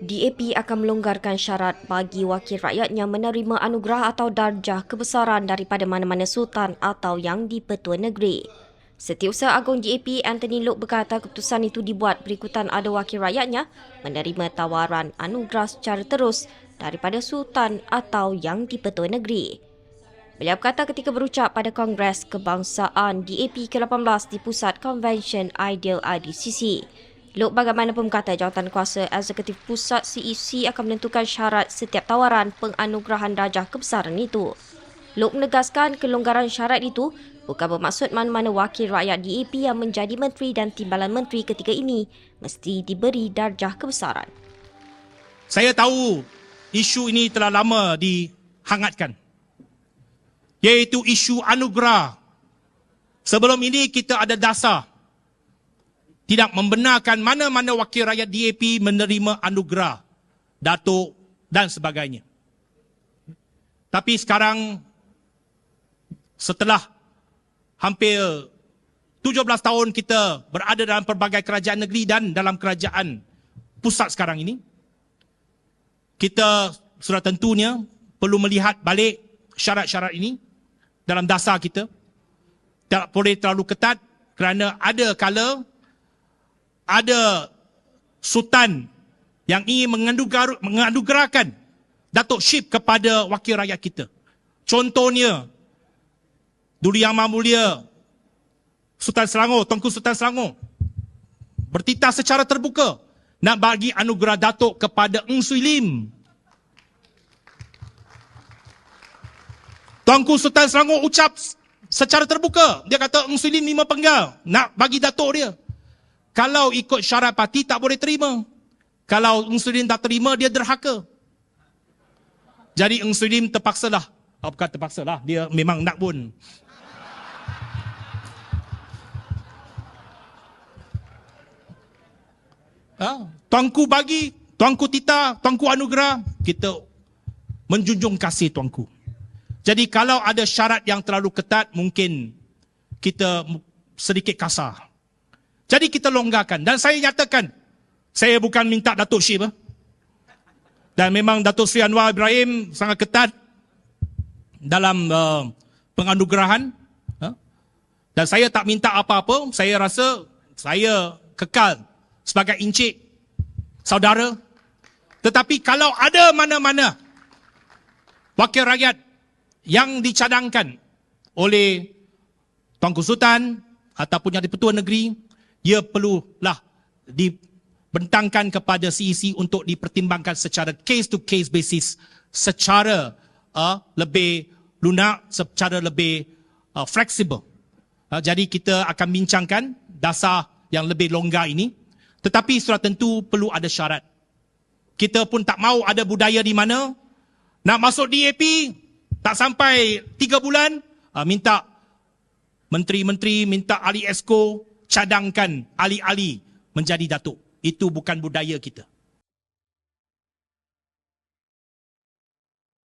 DAP akan melonggarkan syarat bagi wakil rakyatnya menerima anugerah atau darjah kebesaran daripada mana-mana sultan atau yang di-Pertua Negeri. Setiausaha Agung DAP Anthony Loke berkata keputusan itu dibuat berikutan ada wakil rakyatnya menerima tawaran anugerah secara terus daripada sultan atau yang di-Pertua Negeri. Beliau berkata ketika berucap pada Kongres Kebangsaan DAP ke-18 di Pusat Convention Ideal IDCC. Lok bagaimanapun berkata jawatan kuasa eksekutif pusat CEC akan menentukan syarat setiap tawaran penganugerahan darjah kebesaran itu. Lok menegaskan kelonggaran syarat itu bukan bermaksud mana-mana wakil rakyat DAP yang menjadi menteri dan timbalan menteri ketika ini mesti diberi darjah kebesaran. Saya tahu isu ini telah lama dihangatkan. Iaitu isu anugerah. Sebelum ini kita ada dasar tidak membenarkan mana-mana wakil rakyat DAP menerima anugerah, datuk dan sebagainya. Tapi sekarang setelah hampir 17 tahun kita berada dalam pelbagai kerajaan negeri dan dalam kerajaan pusat sekarang ini, kita sudah tentunya perlu melihat balik syarat-syarat ini dalam dasar kita. Tak boleh terlalu ketat kerana ada kala ada sultan yang ingin menganugerahkan Datuk Syib kepada wakil rakyat kita. Contohnya, Duli Yang Mulia Sultan Selangor, Tengku Sultan Selangor, bertitah secara terbuka nak bagi anugerah Datuk kepada Eng Sui Lim. Tuanku Sultan Selangor ucap secara terbuka. Dia kata Eng Sui Lim lima penggal. Nak bagi Datuk dia. Kalau ikut syarat parti tak boleh terima. Kalau Eng Sudim tak terima, dia derhaka. Jadi Eng Sudim terpaksalah. Oh, bukan terpaksalah, dia memang nak pun. Ha? Tuanku bagi, tuanku tita, tuanku anugerah, kita menjunjung kasih tuanku. Jadi kalau ada syarat yang terlalu ketat, mungkin kita sedikit kasar. Jadi kita longgarkan. Dan saya nyatakan, saya bukan minta Datuk Syib. Eh. Dan memang Datuk Sri Anwar Ibrahim sangat ketat dalam uh, penganugerahan. Uh. Dan saya tak minta apa-apa. Saya rasa saya kekal sebagai encik saudara. Tetapi kalau ada mana-mana wakil rakyat yang dicadangkan oleh Tuanku Sultan ataupun yang di-Pertua Negeri ia perlulah dibentangkan kepada CEC untuk dipertimbangkan secara case to case basis secara uh, lebih lunak secara lebih uh, fleksibel. Uh, jadi kita akan bincangkan dasar yang lebih longgar ini. Tetapi sudah tentu perlu ada syarat. Kita pun tak mau ada budaya di mana nak masuk DAP tak sampai 3 bulan uh, minta menteri-menteri minta ahli esko cadangkan ali-ali menjadi datuk. Itu bukan budaya kita.